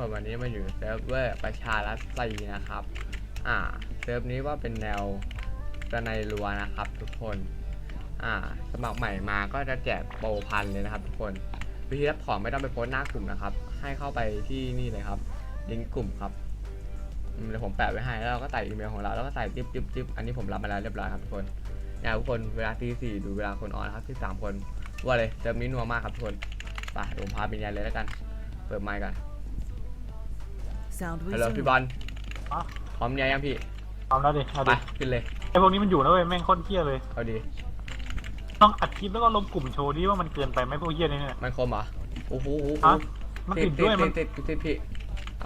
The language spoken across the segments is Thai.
คนวันนี้มาอยู่เซิร์ฟเวอร์ประชารัฐซีนะครับ อ่าเซิร์ฟนี้ว่าเป็นแนวกระในรัวนะครับ ทุกคน อ่า สมัครใหม่มาก็จะแจกโปรพันเลยนะครับ ทุกคน วิธีรับของไม่ต้องไปโพสต์หน้ากลุ่มนะครับ ให้เข้าไปที่นี่เลยครับลิงก์กลุ่มครับเดี๋ยวผมแปะไว้ให้แล้วเราก็ใส่อีเมลของเราแล้วก็ใส่จิ๊บจิ๊บจิ๊บอันนี้ผมรับมาแล้วเรียบร้อยครับทุกคนเนี่ยทุกคนเวลาตีสี่ดูเวลาคนออนครับที่สามคนว่าเลยเติมนี้นัวมากครับทุกคนไปผมพาไปเรียนเลยแล้วกัน เปิดไมค์กัน Sound ฮัลโหล resumed. พี่บอลอะพร้อมยังยังพี่เอาแล้วดิเอาไปดิขึ้นเลยไอพวกนี้มันอยู่นะเว้ยแม่งโคตรเฮี้ยเลย เอาดีต้องอัดคลิปแล้วก็ลงกลุ่มโชว์ดิว่ามันเกินไปไหมพวกเฮี้ยนี่เนี่ยมันคมเหรอโอ้โหโอ้โหฮะมันติดด้วยมันติดติดติดพี่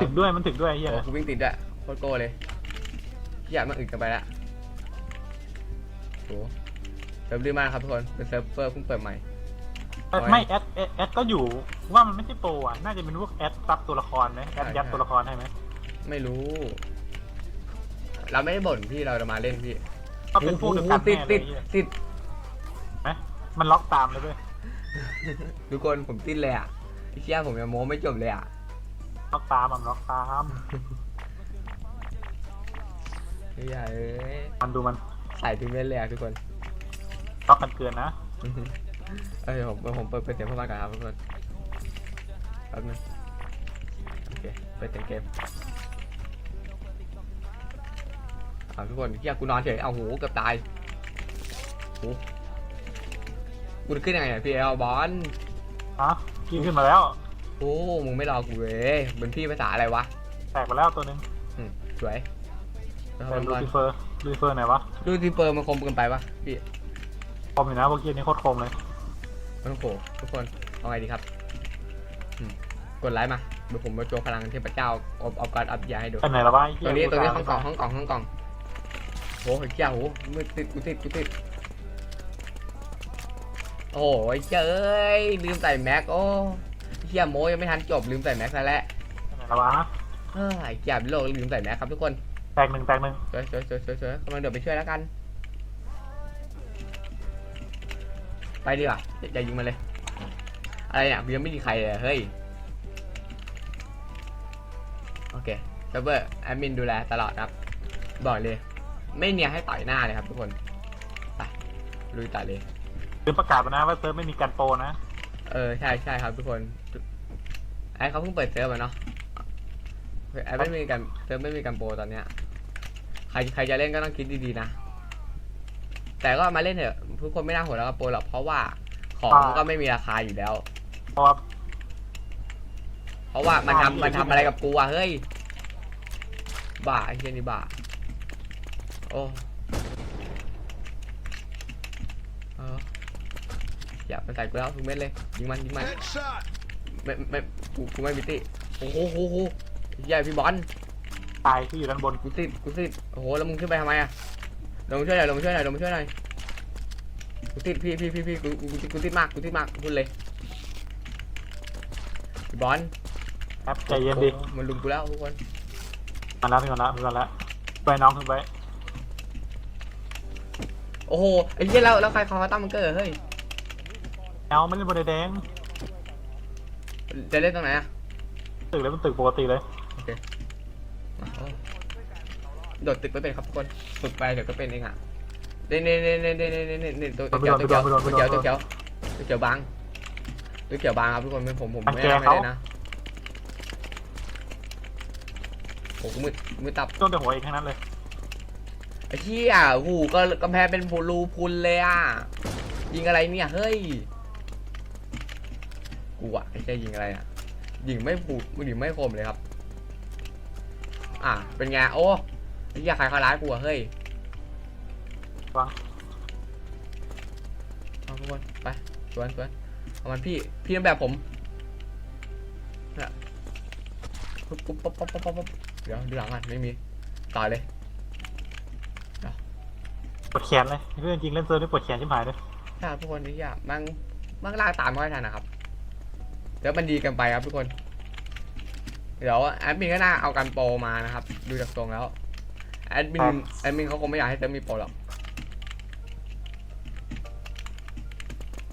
ติดด้วยมันติดด้วยไอ้เฮี้ยโอ้กูวิ่งติดด้วยโคตรโก้เลยพี่อยากมันอึดกันไปแล้วโอ้เซิร์ฟดีมากครับทุกคนเป็นเซิร์ฟเวอร์เพิ่งเปิดใหม่ แต่ไม่แอดแอดแอดก็อยู่ว่ามันไม่ใช่โปรอะน่าจะเป็นพวกแอดซับตัวละครไหมแอดยัดตัวละครให้ไหมไม่รู้ เราไม่ได้บ่นพี่เราจะมาเล่นพี่ก็เป็นพวกเดียวกันติดแน่เลติยดไอ้เหี้ยติดไหมมันล็อกตามเลยเว้ยทุกคนผมติดเลยอะไอ้เชี่ยผมยังโม้ไม่จบเลยอะล็อกตามมันล็อกตาม เฮ้ยเอ้ยมันดูมันใส่ถึงเล่นเลยอะทุกคน ล็อกกันเกินนะ เอ้ยผมผมเปิดเปิดเสียงเข้ามาก่อนครับทุกคนแป๊บนึงโอเคเปิดเสียงเกมเอาทุกคนเฮียกูนอนเฉยเอาหูเกือบตายหูกูจะขึ้นยังไงเนี่ยพี่เอลบอลฮะกินขึ้นมาแล้ว โอ้มึงไม่รอกูเลยเป็นพี่ภาษาอะไรวะแตกไปแล้วตัวหนึงอืมสวยแล้วเป็นบลูอลซิเฟอร์ลูซิเฟอร์ไหนวะดูทีเปอร์มันคมเกินไปปะพี่ คมอยู่นะพวกเฮี้ยนี่โคตรคมเลย มันโหทุกคนเอาไงดีครับอืมกดไลค์มาเดี๋ยวผมมาโชว์พลังเทพเจ้าอบอบการอัพยาให้ดูเป็นไหนละวะไอ้เหี้ตัยวนี้ตัวนี้กูห้องกล่องห้องกล่องห้องกล่องโอ้ยเจ้าโหมือติดกูติดกูติดโอ้ยเจ้ยลืมใส่แม็กโอ้เฮียโมยังไม่ทันจบลืมใส่แม็กซะแล้วเป็นไหนละวะเฮ้ยเกียบโลกลืมใส่แม็กครับทุกคนแตกหนึ่งแตกหนึ่ง สวยสวยสวยสวยสวยกำลังเดินไปช่วยแล้วกัน ไปดีกว่าอย่าอย่ายิงมันเลย อะไรเนี่ยกูยังไม่มีใครเลยเฮ้ย โอเคเซิร์ฟเวอร์แอดมินดูแลตลอดครับ บอกเลย ไม่เนียนให้ต่อยหน้าเลยครับทุกคน ไปลุยต่อเลยคือประกาศไปนะว่าเซิร์ฟไม่มีการโปรนะ เออ ใช่ใช่ครับทุกคน ไอ้เขาเพิ่งเปิดเซิร์ฟอะเนาะไอ้ไม่มีการเซิร์ฟไม่มีการโปรตอนเนี้ย ใครใครจะเล่นก็ต้องคิดดีๆนะ แต่ก็มาเล่นเถอะทุกคนไม่น่าหัวเราะโปรหรอกเพราะว่าของอ่าก็ไม่มีราคาอยู่แล้ว เพราะว่าเพราะว่ามันอ่าทำมันทำอะไรกับกูอะเฮ้ยบ้าไอ้เหี้ยนี่บ้าโอ้เอออย่าไปใส่กูแล้วทุกเม็ดเลยยิงมันยิงมัน Headshot! ไม่ไม่กูกูไม่มีติโอ้โหโอ้โหใหญ่พี่บอลตายที่อยู่ด้านบนกูติดกูติดโอ้โหแล้วมึงขึ้นไปทำไมอะ ลงมาช่วยหน่อยลงมาช่วยหน่อยลงมาช่วยหน่อยกูติดพี่พี่พี่พี่กูกูกูกูติดมากกูติดมากพูดเลยพี่บอลครับใจเย็นดิโอ้โหมันลุมกูแล้วทุกคนมาแล้วมีมาแล้วมีมาแล้วไปน้องขึ้นไปโอ้โหไอ้เหี้ยแล้วแล้วใครเขาตั้งมันเกอร์เฮ้ยเอาไม่เล่นบนไดแดงจะเล่นตรงไหนอะตึกเลยเป็นตึกปกติเลยอะโอ้ โดดตึกไม่เป็นครับทุกคนฝึกไปเดี๋ยวก็เป็นเองอะเน่เน่เน่เน่เน่เน่เน่เน่เน่ตัวตัวเขียวตัวเขียวตัวเขียวตัวเขียวตัวเขียวบางตัวเขียวบางครับทุกคนเป็นผมผมไม่ได้ไม่ได้นะโอ้โหมืดมืดตับต้นแต่หัวเองทั้งนั้นเลยไอ้เหี้ยหูก็กำแพงเป็นผูรูพุนเลยอะยิงอะไรเนี่ยเฮ้ยกูอะไอ้เหี้ยยิงอะไรอะยิงไม่ผูยิงไม่คมเลยครับ อะเป็นไงโอ้ไอ้เหี้ยใครเขาร้ายกูอะเฮ้ยวางเอาทุกคนไปสวนสวนเอามันพี่พี่เป็นแบบผมเนี่ยปุ๊บปุ๊บปุ๊บปุ๊บปุ๊บปุ๊บเดี๋ยวดูหลังกันไม่มีต่อเลย ปวดแขนเลยเรื่องจริงเล่นเซิร์ฟนี่ปวดแขนชิบหายเลยใช่ครับทุกคนนี่อยากมันมันลากตามไม่ค่อยทันนะครับ เดี๋ยวมันดีเกันไปครับทุกคน เดี๋ยวแอดมินก็น่าเอากันโปรมานะครับ ดูจากทรงแล้ว แอดมินแอดมินเขาคงไม่อยากให้เติมมีโปรหรอก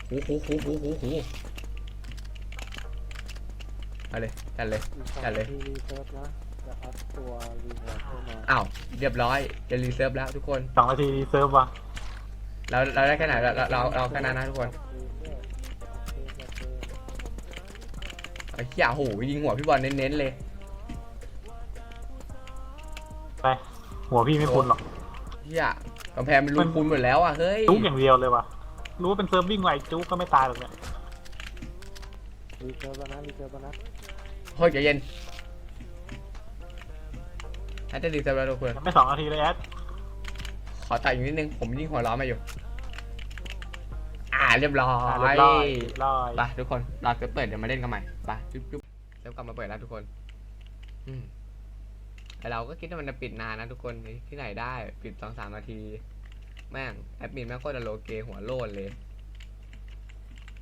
หูหูหูหูหูหูเอาเลยใจจัดเลยอีกสองจัดเลยทีรีเซิร์ฟนะจะอัพตัวรีวอร์ดเข้ามาอ้าวเรียบร้อยจะรีเซิร์ฟแล้วทุกคน สองนาทีเซิร์ฟว่ะเราเราได้แค่ไหนเราเราเราเราแค่นั้นนะทุกคนไอ้เหี้ยโหยิงหัวพี่บอลเน้นๆเลย ไป หัวพี่ไม่พ้นหรอกเหี้ยกำแพงมันรูพุนหมดแล้วอะเฮ้ยจุกอย่างเดียวเลยว่ะ รู้ว่าเป็นเซิร์ฟวิ่งไวจุกก็ไม่ตายหรอกเนี่ยรีเซิร์ฟแล้วนะรีเซิร์ฟแล้วนะเฮ้ยใจเย็นให้ได้รีเซิร์ฟแล้วทุกคนยังไม่สองนาทีเลยแอดขอตัดอีกนิดนึง ผมยิงหัวล้อมาอยู่ อ่าเรียบร้ออะเรียยบร้อยเรียบร้อยไปทุกคนเราจะเปิดเดี๋ยวมาเล่นกันใหม่ไปจุ๊บจุ๊บเริ่มกลับมาเปิดแล้วทุกคน อืม ไอเราก็คิดว่ามันจะปิดนานนะทุกคนที่ไหนได้ปิดสองสามนาที แม่งแอดมินแม่งโคตรโลเกหัวโลนเลย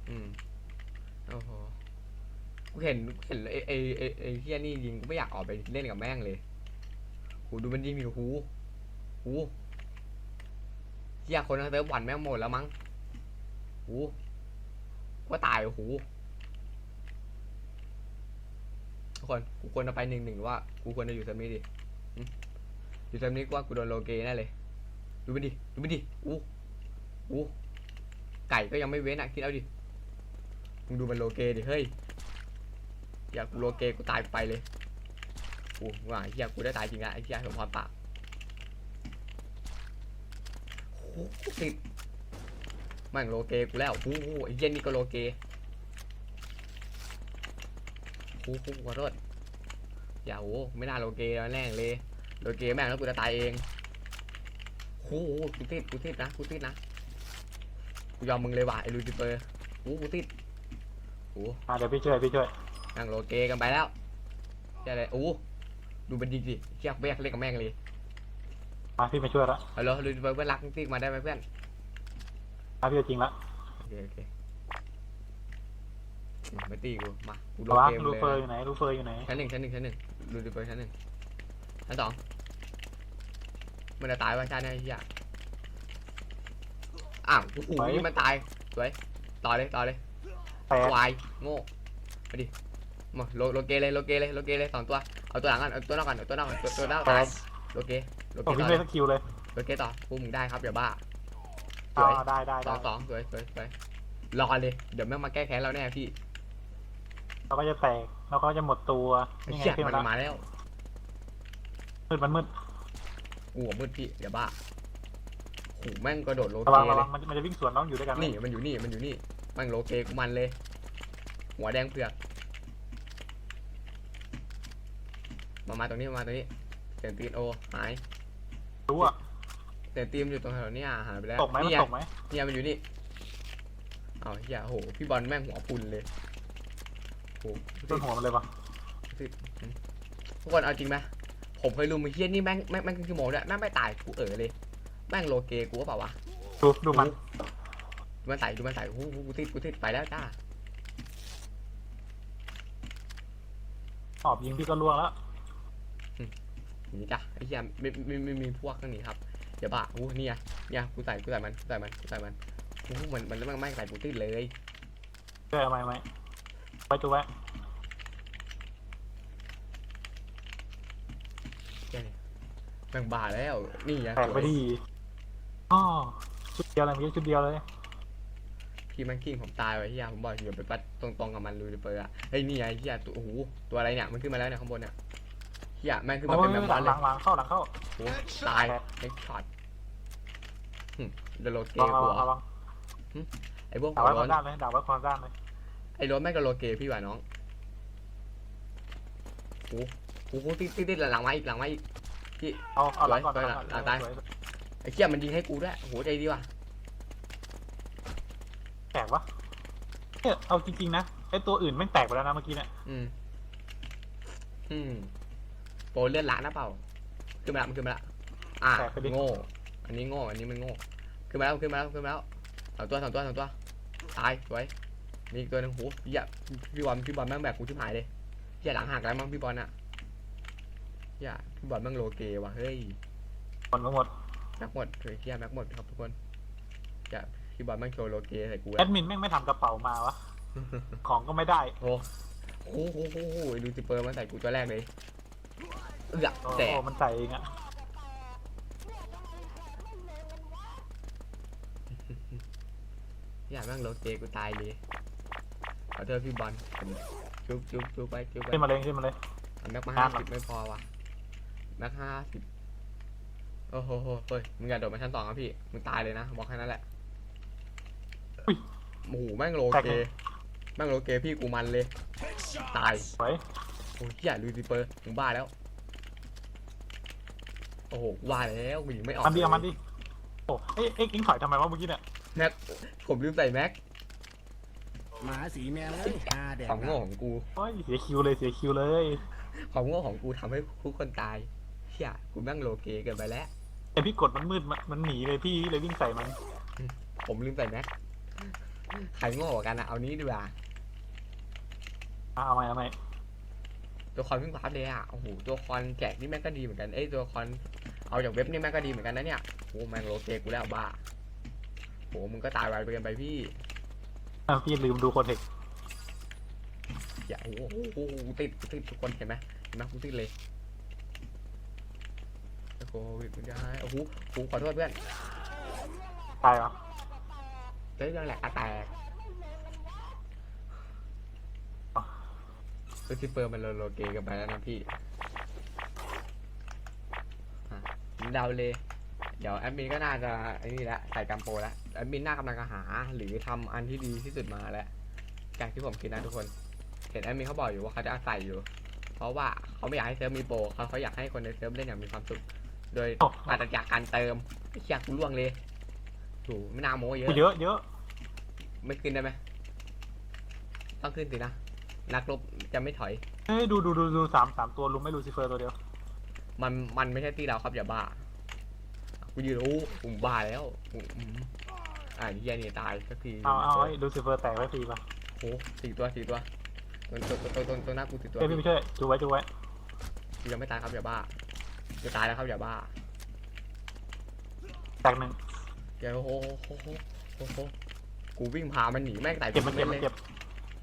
อืมโอ้โหกูเห็นเห็นไอไอไอไอเฮียนี่ยิงกูไม่อยากออกไปเล่นกับแม่งเลยหูดูมันยิงอยู่หูหูเฮียคนทั้งเซิร์ฟวันแม่งหมดแล้วมั้งหูว่าตายหูทุก คน กูควรจะไปหนึ่งหนึ่งว่า กูควรจะอยู่เซิร์ฟนี้ดิอยู่เซิร์ฟนี้กูว่ากูโดนโลเกแน่เลย ดูมันดิ ดูมันดิ อู้ อู้ ไก่ก็ยังไม่เว้นอะ คิดเอาดิ มึงดูมันโลเกดิ เฮ้ย อยากกูโลเกกูตายไปเลยอู้ว่าไอ้เหี้ยกูได้ตายจริงอะไอ้เหี้ยสมพรปากโอ้โหติดแม่งโลเกกูแล้วอู้หูไอ้เหี้ยนี่ก็โลเก อู้หูขอโทษอย่าโอ้ไม่น่าโลเกแล้วแน่เลยโลเกแม่งแล้วกูจะตายเองโอ้โหกูติดกูติดนะกูติดนะกูยอมมึงเลยว่ะไอ้ลูซิเฟอร์โอ้กูติดโอ้อะเดี๋ยวพี่ช่วยพี่ช่วยนั่งโลเกกันไปแล้วเจ๊อะไรโอ้ดูมันดีดิเชี่ยแบกเล่นกับแม่งเลยมาพี่มาช่วยละฮัลโหลลูซิเฟอร์เพื่อนรักติ๊กมาได้ไหมเพื่อนมาพี่เอาจริงละโอเคโอเคมา ไม่ตีกู มากูโลระวังเกมรูเลยเฟอร์อยู่ไหนรูเฟอร์อยู่ไหนชั้นหนึ่งชั้นหนึ่งชั้นหนึ่งลูซิเฟอร์ชั้นหนึ่งชั้นสองมันจะตายวะชาติเนี่ยไอ้เหี้ยอ้าวโอ้โหนี่มันตายสวยต่อเลยต่อเลย แปดวายโง่มาดิมาโลโลเกเลยโลเกเลยโลเกเลยสองตัวเอาตัวหลังก่อนเอาตัวนอกก่อนเอาตัวนอกก่อนตัวตัวนอกตายโลเกโลเกผมต่พี่อไม่เลยสกิลเลยโลเกต่อพวกมึงได้ครับอย่าบ้าสอ่าวยได้ได้สได้องสองสวยสวยสวยรอเลยเดี๋ยวแม่งมาแก้แค้นเราแน่พี่ เราก็จะแตกเราก็จะหมดตัวไอ้นี่ไงเชี่ยขึ้นมันมาแล้วมาแล้วมืดมันมืดกูหัวมืดพี่อย่าบ้าโหแม่งกระโดดโลระเกวังระเลวังยมันมันจะวิ่งสวนน้องอยู่ด้วยกันไหมนี่มันอยู่นี่มันอยู่นี่แม่งโลเกกูมันเลย หัวแดงเผือกมามาตรงนี้มามาตรงนี้เสียงตีนโอหายรู้อะแต่ทีมอยู่ตรงแถวเนี้ยหายไปแล้วตกไหมมันนี่ตกไหมเนี่ยมันอยู่นี่ เอาเฮียโห พี่บอลแม่งหัวพุนเลย โหต้นหัวมันเลยปะทุกคนเอาจริงไหมผมเคยรู้มือเฮียนี่แม่งแม่งแม่งครึ่งชั่วโมงด้วยแม่งไม่ตายกูเอ๋อเลย แม่งโลเกกูว่าเปล่าวะดูดูมันดูมันใส่ดูมันใส่หูหูกูติดกูติดไปแล้วจ้าออบยิงพี่ก็ล่วงแล้วหนีจ้ะไอ้เฮียไม่ไม่ไม่ไม่มีพวกนั่นนี่ครับเดี๋ยวบ้าอู้เนี่ยเนี่ยกูใส่กูใส่มันกูใส่มันกูใส่มันอู้มันมันแม่งแม่งใส่กูติดเลยช่วยเอาไหมไหม ไว้ตัวไว้เหี้ยนี่แม่งบ้าแล้ว นี่ไงแตกไปดีอ๋อชุดเดียวเลยเมื่อกี้ชุดเดียวเลยพี่แม่งกิ้งผมตายไว้เฮียผมบอกอย่าไปปัดตรงๆกับมันลูซิเฟอร์อะเฮ้ยนี่ไงเฮียตัวโอ้โหตัวอะไรเนี่ยมันขึ้นมาแล้วเนี่ยข้างบนเนี่ยเฮียแม่งขึ้นมาโอ้เป็ยนแมงหวัลันงเลหลัยงหลังเข้าหลังเข้าโอ้ตายไอ้ช็อตหึเดโลเกระวังกูระวังเหรระอวังไอ้พวกด่าหัวไว้คร้อวานมด้านเลยด่าไว้ความด้านเลย ไอ้รถแม่งก็โลเกพี่ว่ะน้องโอ้โหโอ้โหติดติดติดหลังมาอีกหลังมาอีก เอาเอาหลังก่อนสวยหลังก่อนหลังตาย สวไอ้เชี่ยมันยิงให้กูด้วยโอ้โหใจดีว่ะแตกวะเนี่ยเอาจริงๆนะไอตัวอื่นแม่งแตกไปแล้วนะเมื่อกี้เนี่ยอืมอืมโปรเลือดล้านนะเปล่าขึ้นมาแล้วมันขึ้นมาแล้วอะโง่ อันนี้โง่อันนี้มันโง่ขึ้นมาแล้วขึ้นมาแล้วขึ้นมาแล้วสองตัวสองตัวสองตัวตายสวย มีอีกตัวหนึงโหพี่อะพี่บอลพี่บอลแม่งแบกกูชิบหายเลยเหี้ยหลังหักแล้วมั้งพี่บอลอะเหี้ยพี่บอลแม่งโลเกว่ะเฮ้ยหมดก็หมดแม็กหมดเฮ้ยเหี้ยแม็กหมดครับทุกคนเหี้ยพี่บอลแม่งโชว์โลเกใส่กูแอแล้ว ดมินแม่งไม่ทำกระเป๋ามาวะ ของก็ไม่ได้ โอ้โหโอ้โหโอ้โหดูซิเปอร์มาใส่กูตัวแรกเลยเอือกโอ้แต่โหมันใส่เองอะอยากนั่งรถเจกูตายเลยข อโทษพี่บอลจุ๊บจุ๊บจุ๊บไปจุ๊บไปขึ้นมาเลยขึ้นมาเลย แม็กมาครัห้าบสิบไม่พอว่ะแม็กห้าสิบโอ้โหโหเฮ้ยมึงอย่าโดดมาชั้นสองครับพี่มึงตายเลยนะบอกแค่นั้นแหละอุ้ยโอ้โหแม่งโลแตกเกเลยแม่งโลเกพี่กูมันเลย ตายสวยโอ้ยอย่าลูซิเปอร์มึงบ้าแล้ว โอ้โหว่าแล้วกูยิงไม่ออกมันดิเอาลยมันดิโอ้เอ้ยเอ็กซ์อิงถอยทำไมวะเมื่อกี้เนี่ยแม็กผมลืมใส่แม็ก หมาสีแมวเลยหาแดกความโง่ของกู โอ้ยเสียคิวเลยเสียคิวเลยความโง่ของกูทำให้ทุกคนตายเชี่ยกูแม่งโลเกเกินไปแล้วแต่พี่กดมันมืดมันมันหนีเลยพี่เลยวิ่งใส่มันผมลืมใส่แม็กใครโง่กว่ากันอะเอานี้ดีกว่าอะเอาไหมเอาไหมตัวคอนวิ่งวาร์ปเลยอะโอ้โหตัวคอนแจกนี่แม่งก็ดีเหมือนกันเอ้ยตัวคอนเอาจากเว็บนี่แม่งก็ดีเหมือนกันนะเนี่ยโอ้แม่งโลเกกูแล้วบ้าโหมึงก็ตายไวไปกันไปพี่ อะพี่ลืมดูโคเทคอย่าโอ้โหโอ้โหติดติดทุกคนเห็นไหมเห็นไหมกูติดเลยโอ้โหกูจะให้โอ้โหกูขอโทษเพื่อนตายเหรอเฮ้ยยังแหละอะแตกตัวที่เปิร์มันโลโลเกกันไปแล้วนะพี่อะผมเดาเลย เดี๋ยวแอดมินก็น่าจะไอ้นี่แหละใส่กัมโปแล้วแอดมินน่ากำลังจะหา หรือทำอันที่ดีที่สุดมาแล้วจากที่ผมคิดนะทุกคนเห็นแอดมินเขาบอกอยู่ว่าเขาจะใส่อยู่ เพราะว่าเขาไม่อยากให้เซิร์ฟมีโปรเขาเขาอยากให้คนในเซิร์ฟเล่นอย่างมีความสุข โดยโอ้ปราศจากการเติมไอ้เชี่ยกูล่วงเลยถูไม่น่าโม้เยกูอะ เยอะเยอะไม่ขึ้นได้ไหมต้องขึ้นสินะ นักรบจะไม่ถอยเฮ้ยดูดูดูดูสามสามตัวลุมไม่ลูซิเฟอร์ตัวเดียว มันมันไม่ใช่ที่เราครับอย่าบ้า กูยืนโอ้ผมบ้าแล้วอืมอืมอ่านี่ยันนี่ตายสักทีเอาเอาไอ้ลูซิเฟอร์แตกไว้ฟรีป่ะโอ้สี่ตัวสี่ตัวตัวตัวตัวตัวตัวหน้ากูสี่ตัวเอ้ยพี่ไม่ช่วยดูไว้ดูไว้กูยังไม่ตายครับอย่าบ้าจะตายแล้วครับอย่าบ้าแตกหนึ่งอย่าโอ้โหโอ้โหโอ้โหกูวิ่งพามันหนีแม่งตายเจ็บมันเจ็บมันเลยเจ็บ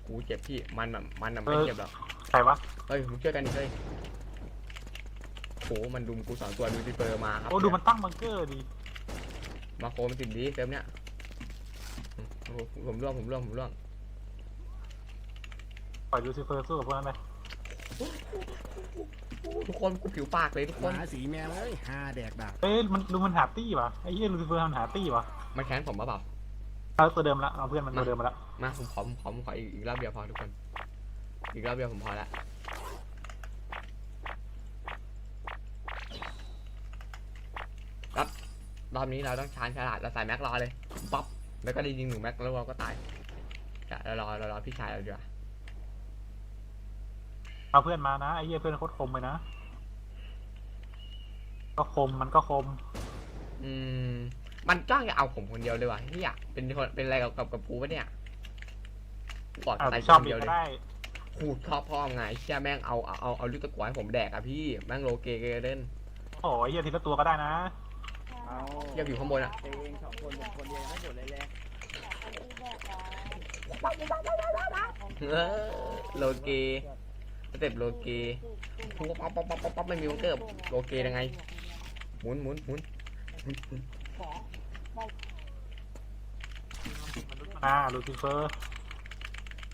กูเจ็บพี่มันอะมันอะเอไม่อเจ็บหรอกใครวะเฮ้ยมึงช่วยกันดิเฮ้ย โหมันดุมกูสองตัวดูซิเปอร์มาครับโอ้ดูมันตั้งบังเกอร์ดีมาโคมันติดดีเติมเนี้ยอืมโอ้โหผมร่วงผมร่วงผมร่วงปล่อยลูซิเฟอร์สู้กับพวกนั้นไปทุกคนกูผิวปากเลยทุกหคนมาสีแมวเลยหาแดกดักเอ้ยมันดูมันหาตี้ป่ะไอ้เหี้ยลูซิเฟอร์มันหาตี้ป่ะมันแค้นผมปะเปล่าเอาตัวเดิมละเอาเพื่อนมันตัวเดิมมาละมาผมขอผมขอผมขออีกอีกรอบเดียวพอทุกคน อีกรอบเดียวผมพอละครับ รอบนี้เราต้องชาญฉลาดเราใส่แม็กรอเลยป๊อปแล้วก็ได้ยิงหนึ่งแม็กแล้วเราก็ตายจะเรารอเรารอพี่ชายเราดีกว่าเอาเพื่อนมานะไอ้เหี้ยเพื่อนโคตรคมเลยนะ ก็คมมันก็คม อืม มันจ้องจะเอาผมคนเดียวเลยว่ะที่อยากเป็นคนเป็นอะไรกับกับกับกูปะเนี่ยกูกอดเอาใส่ชอบคนดีเดียวเลก็ยได้ขูดชอบพ่อมไงเชี่ยแม่งเอาเอาเอาเอาลูกตะกั่วให้ผมแดกอะพี่แม่งโลเกเกเล่นโอ้ยเหี้ยทีละตัวก็ได้นะ เอาเทียบอยู่ข้างบนอะเองสองคนผมคนเดียวยังไม่หมดเลยเลยเออโลเกสเต็ปโลเกทุกป๊อปป๊อปป๊อปป๊อปป๊อปไม่มีวงเกอร์โลเกยังไง หมุนหมุนหมุนหมุนหมุนอ่าลูซิเฟอร์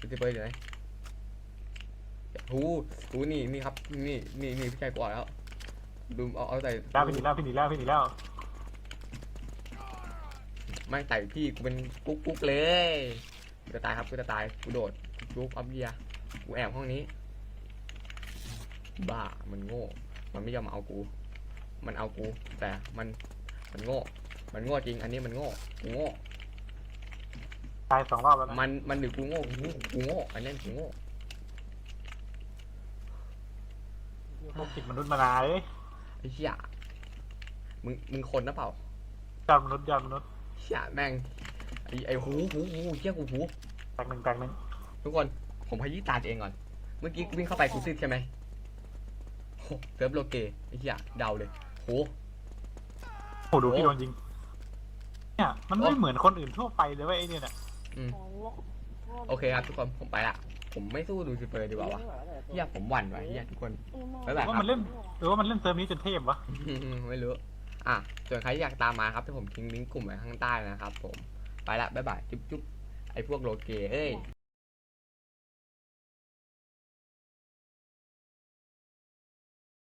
ดูสิเบอร์อยู่ไหนหูหูนี่นี่ครับ นี่นี่นี่พี่ชายกว่าแล้วดูเอาเอาใส่แล้วพี่หนีแล้วพี่หนีแล้วพี่หนีแล้ว ไม่ใส่พี่กูเป็นกุ๊กกุ๊กเลยกูจะตายครับกูจะตายกูโดดลุกอัพเบียร์กูแอบห้องนี้ บ้ามันโง่ มันไม่ยอมเอากู มันเอากู แต่มันมันโง่ มันโง่จริง อันนี้มันโง่กูโง่ตายสองรอบแล้วนะมันมันหรือกูโง่กูกูโง่อันนี้กูโง่พวกผิดมนุษย์มานานเลยไอ้เหี้ยมึงมึงคนนะเปล่า ยอดมนุษย์ยอดมนุษย์ เหี้ยแม่งไอ้ไอ้หูหูหูเหี้ยกูหูแตกหนึ่งแตกหนึ่งทุกคนผมพายีตาเองก่อน เมื่อกี้วิ่งเข้าไปกูซิดใช่ไหมโหเซิร์ฟโลเกไอ้เหี้ยเดาเลยโห โอ้ดูพี่โดนยิง เนี่ย มันไม่เหมือนคนอื่นทั่วไปเลยเว่าไอ้เนี่ยน่ะอืมโอเคครับทุกคนผมไปละผมไม่สู้ลูซิเฟอร์ดีกว่าวะเฮียผมหวั่นว่ะเฮียทุกคนหบ๊ายรืบายอว่าครัมันบเล่นหรือว่ามันเล่นเซิร์ฟนี้จนเทพวะ ไม่รู้ อะส่วนใครที่อยากตามมาครับที่ผมทิ้งลิงก์กลุ่มไว้ข้างใต้นะครับผม ไปละบ๊ายบาย จุ๊บจุ๊บไอพวกโลเกเอ้ย